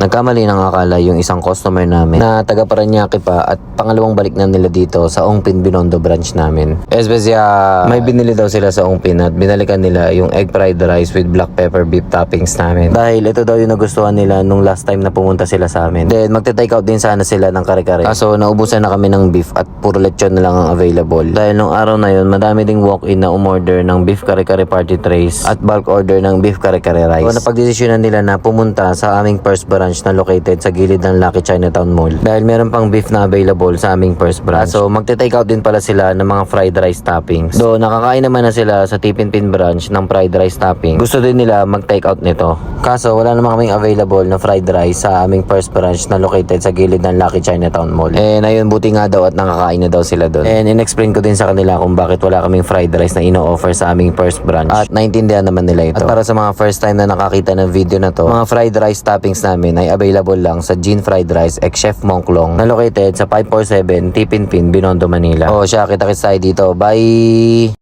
Nagkamali ng akala yung isang customer namin na taga Paranaque pa at pangalawang balik na nila dito sa Ongpin Binondo branch namin. Especia, may binili daw sila sa Ongpin at binalikan nila yung egg fried rice with black pepper beef toppings namin. Dahil ito daw yung nagustuhan nila nung last time na pumunta sila sa amin. Then magte-take out din sana sila ng kare-kare. Kaso naubusan na kami ng beef at puro lechon na lang ang available. Dahil nung araw na yun, madami ding walk-in na umorder ng beef kare-kare party trays at bulk order ng beef kare-kare rice. So napagdesisyonan nila na pumunta sa aming first branch na located sa gilid ng Lucky Chinatown Mall. Dahil meron pang beef na available sa aming first branch. So magte-take out din pala sila ng mga fried rice toppings. Do nakakain naman na sila sa Tipinpin branch ng fried rice topping. Gusto din nila mag-take out nito. Kaso wala naman kaming available na fried rice sa aming first branch na located sa gilid ng Lucky Chinatown Mall. And ayun buti nga daw at nakakain na daw sila doon. And in-explain ko din sa kanila kung bakit wala kaming fried rice na ino-offer sa aming first branch. At naintindihan naman nila ito. At para sa mga first time na nakakita ng video na to, mga fried rice toppings namin ay available lang sa Gin Fried Rice ex Chef Monklong na located sa 547 Tipinpin, Binondo, Manila. O siya, kita-kits tayo dito. Bye!